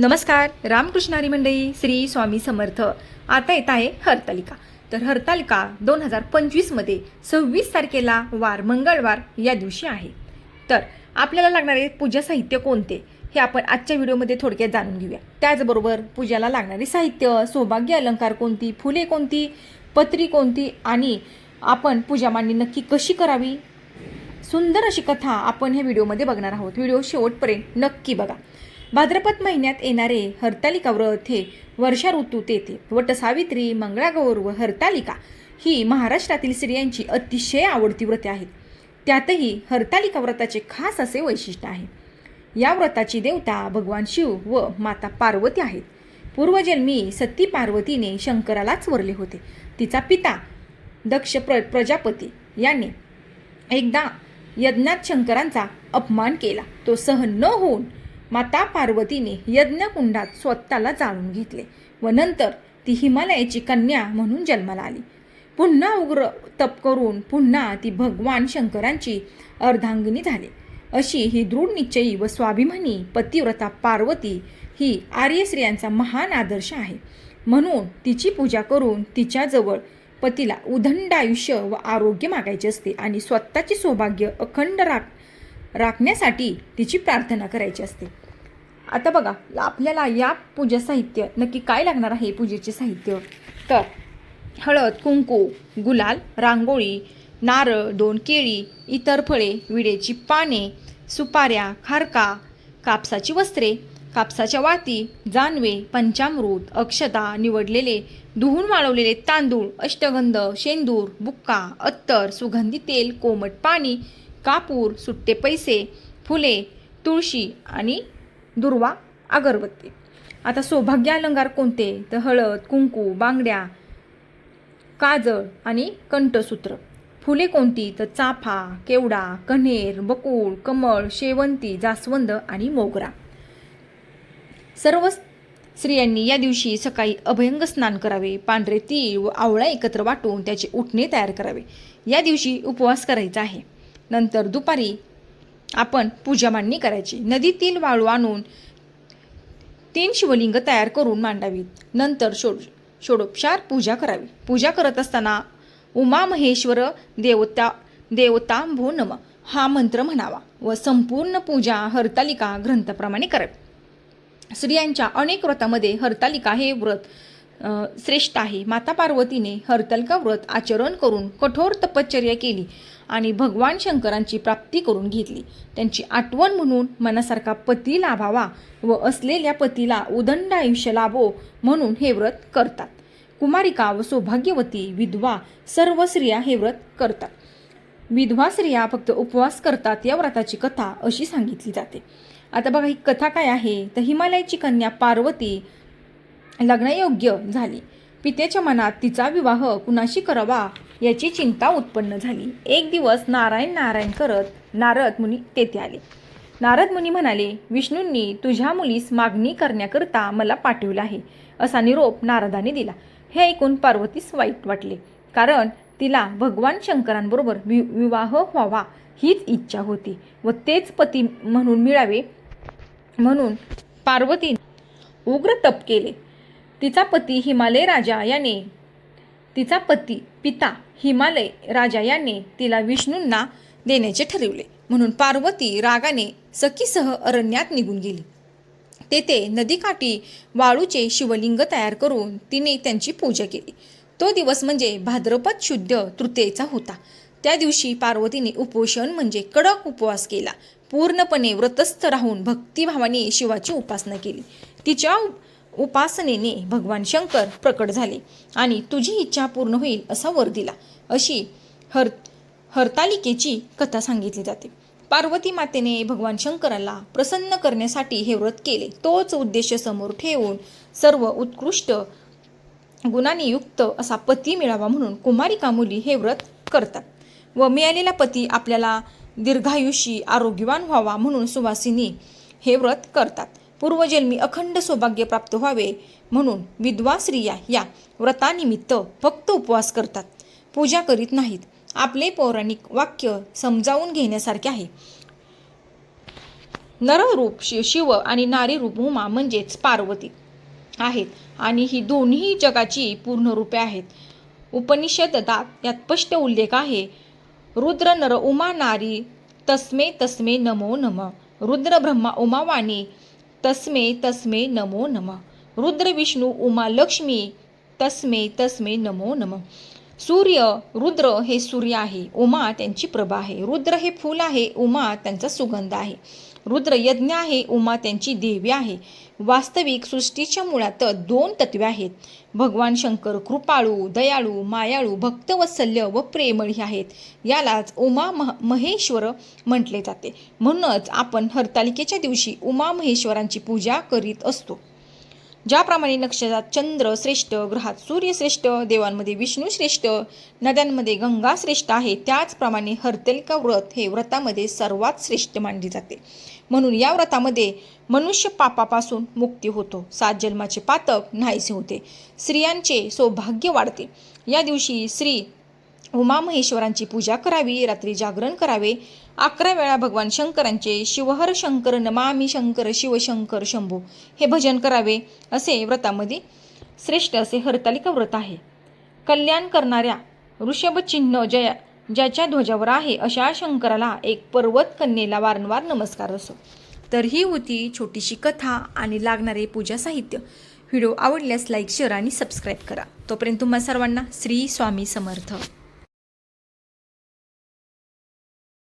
नमस्कार रामकृष्णारी मंडळी श्री स्वामी समर्थ. आता येत आहे हरतालिका. तर हरतालिका दोन हजार पंचवीसमध्ये सव्वीस तारखेला वार मंगळवार या दिवशी आहे. तर आपल्याला लागणारे पूजा साहित्य कोणते? हे आपण आजच्या व्हिडिओमध्ये थोडक्यात जाणून घेऊया. त्याचबरोबर पूजाला लागणारे साहित्य सौभाग्य अलंकार कोणती फुले कोणती पत्री कोणती आणि आपण पूजा मांडणी नक्की कशी करावी? सुंदर अशी कथा आपण ह्या व्हिडिओमध्ये बघणार आहोत. व्हिडिओ शेवटपर्यंत नक्की बघा. भाद्रपद महिन्यात येणारे हरतालिका व्रत हे वर्षा ऋतूत येते वटसावित्री मंगळागौर व हरतालिका ही महाराष्ट्रातील स्त्रियांची अतिशय आवडती व्रते आहेत. त्यातही हरतालिका व्रताचे खास असे वैशिष्ट्य आहे. या व्रताची देवता भगवान शिव व माता पार्वती आहेत. पूर्वजन्मी सती पार्वतीने शंकरालाच वरले होते. तिचा पिता दक्ष प्र प्रजापती याने एकदा यज्ञात शंकरांचा अपमान केला. तो सहन न होऊन माता पार्वतीने यज्ञकुंडात स्वतःला जाळून घेतले व नंतर ती हिमालयाची कन्या म्हणून जन्माला आली. पुन्हा उग्र तप करून पुन्हा ती भगवान शंकरांची अर्धांगिनी झाली. अशी ही दृढ निश्चयी व स्वाभिमानी पतिव्रता पार्वती ही आर्य स्त्रियांचा महान आदर्श आहे. म्हणून तिची पूजा करून तिच्याजवळ पतीला उदंड आयुष्य व आरोग्य मागायचे असते आणि स्वतःचे सौभाग्य अखंड राख राखण्यासाठी तिची प्रार्थना करायची असते. आता बघा आपल्याला या पूजा साहित्य नक्की काय लागणार आहे पूजेचे साहित्य? तर हळद कुंकू गुलाल रांगोळी नारळ दोन केळी इतर फळे विडेची पाने सुपाऱ्या खारका कापसाची वस्त्रे कापसाच्या वाती जानवे पंचामृत अक्षता निवडलेले धुवून वाळवलेले तांदूळ अष्टगंध शेंदूर बुक्का अत्तर सुगंधी तेल कोमट पाणी कापूर सुट्टे पैसे फुले तुळशी आणि दुर्वा अगरबत्ती. आता सौभाग्य अलंकार कोणते? तर हळद कुंकू बांगड्या काजळ आणि कंठसूत्र. फुले कोणती? तर चाफा केवडा कन्हेर बकुळ कमळ शेवंती जास्वंद आणि मोगरा. सर्व स्त्रियांनी या दिवशी सकाळी अभयंग स्नान करावे. पांढरे तीळ व आवळा एकत्र वाटून त्याचे उठणे तयार करावे. या दिवशी उपवास करायचा आहे. नंतर दुपारी आपण पूजा मांडणी करायची. नदीतील वाळू आणून तीन शिवलिंग तयार करून मांडावीत. नंतर शो षोडोपचार पूजा करावी. पूजा करत असताना उमा महेश्वर देवता देवतांभो नम हा मंत्र म्हणावा व संपूर्ण पूजा हरतालिका ग्रंथाप्रमाणे करावी. स्त्रियांच्या अनेक व्रतामध्ये हरतालिका हे व्रत श्रेष्ठ आहे. माता पार्वतीने हरतालिका व्रत आचरण करून कठोर तपश्चर्या केली. आणि भगवान शंकरांची प्राप्ती करून घेतली. त्यांची आठवण म्हणून मनासारखा पती लाभावा व असलेल्या पतीला उदंड आयुष्य लाभो म्हणून हे व्रत करतात. कुमारिका व सौभाग्यवती विधवा सर्व स्त्रिया हे व्रत करतात. विधवा स्त्रिया फक्त उपवास करतात या व्रताची कथा अशी सांगितली जाते. आता बघा ही कथा काय आहे? तर हिमालयाची कन्या पार्वती लग्नयोग्य झाली. पित्याच्या मनात तिचा विवाह कुणाशी करावा याची चिंता उत्पन्न झाली. एक दिवस नारायण नारायण करत नारद मुनी तेथे आले. नारद मुनी म्हणाले विष्णूंनी तुझ्या मुलीस मागणी करण्याकरता मला पाठवलं आहे. असा निरोप नारदाने दिला. हे ऐकून पार्वतीस वाईट वाटले. कारण तिला भगवान शंकरांबरोबर वि विवाह व्हावा हीच इच्छा होती व तेच पती म्हणून मिळावे म्हणून पार्वतीने उग्र तप केले. तिचा पती हिमालय राजा याने तिचा पती पिता हिमालय राजा याने तिला विष्णूंना देण्याचे ठरवले. म्हणून पार्वती रागाने सखीसह अरण्यात निघून गेली. तेथे नदीकाठी वाळूचे शिवलिंग तयार करून तिने त्यांची पूजा केली. तो दिवस म्हणजे भाद्रपद शुद्ध तृतीयेचा होता. त्या दिवशी पार्वतीने उपोषण म्हणजे कडक उपवास केला. पूर्णपणे व्रतस्थ राहून भक्तिभावाने शिवाची उपासना केली. तिच्या उपासनेने भगवान शंकर प्रकट झाले आणि तुझी इच्छा पूर्ण होईल असा वर दिला. अशी हर हरतालिकेची कथा सांगितली जाते. पार्वती मातेने भगवान शंकराला प्रसन्न करण्यासाठी हे व्रत केले. तोच उद्देश समोर ठेवून सर्व उत्कृष्ट गुणांनी युक्त असा पती मिळावा म्हणून कुमारिका मुली हे व्रत करतात व मिळालेला पती आपल्याला दीर्घायुषी आरोग्यवान व्हावा म्हणून सुवासिनी हे व्रत करतात. पूर्वजन्मी अखंड सौभाग्य प्राप्त व्हावे म्हणून विधवा स्त्रिया या व्रतानिमित्त फक्त उपवास करतात पूजा करीत नाहीत. 'आपले पौराणिक वाक्य समजावून घेण्यासारखे आहे. नररूप शिव आणि नारी रूप उमा म्हणजेच पार्वती आहेत आणि ही दोन्ही जगाची पूर्ण रूपे आहेत उपनिषदात यात स्पष्ट उल्लेख आहे रुद्र नर उमा नारी तस्मे तस्मे नमो नम रुद्र ब्रह्मा उमा वाणी तस्मे तस्मे नमो नम रुद्र विष्णू उमा लक्ष्मी तस्मे तस्मे नमो नम सूर्य रुद्र हे सूर्य आहे उमा त्यांची प्रभा आहे. रुद्र हे फूल आहे उमा त्यांचा सुगंध आहे. रुद्र यज्ञ आहे उमा त्यांची देवी आहे. वास्तविक सृष्टीच्या मुळात दोन तत्वे आहेत. भगवान शंकर कृपाळू दयाळू मायाळू भक्तवत्सल्य व प्रेमळी आहेत. यालाच उमा मह महेश्वर म्हटले जाते. म्हणूनच आपण हरतालिकेच्या दिवशी उमा महेश्वरांची पूजा करीत असतो. ज्याप्रमाणे नक्षत्रात चंद्र श्रेष्ठ ग्रहात सूर्य श्रेष्ठ देवांमध्ये विष्णू श्रेष्ठ नद्यांमध्ये गंगा श्रेष्ठ आहे त्याचप्रमाणे हरतालिका व्रत हे व्रतामध्ये सर्वात श्रेष्ठ मानले जाते. म्हणून या व्रतामध्ये मनुष्य पापापासून मुक्ती होतो. सात जन्माचे पातक नाहीसे होते. स्त्रियांचे सौभाग्य वाढते. या दिवशी श्री उमा महेश्वरांची पूजा करावी रात्री जागरण करावे. अकरा वेळा भगवान शंकरांचे शिवहर शंकर नमामी शंकर शिवशंकर शंभू हे भजन करावे असे व्रतामध्ये श्रेष्ठ असे हरतालिका व्रत आहे. कल्याण करणाऱ्या ऋषभ चिन्ह जया ज्याच्या ध्वजावर आहे अशा शंकराला एक पर्वत कन्येला वारंवार नमस्कार असो. तर ही होती छोटीशी कथा आणि लागणारे पूजा साहित्य. व्हिडिओ आवडल्यास लाईक शेअर आणि सबस्क्राईब करा. तोपर्यंत तुम्हा सर्वांना श्री स्वामी समर्थ.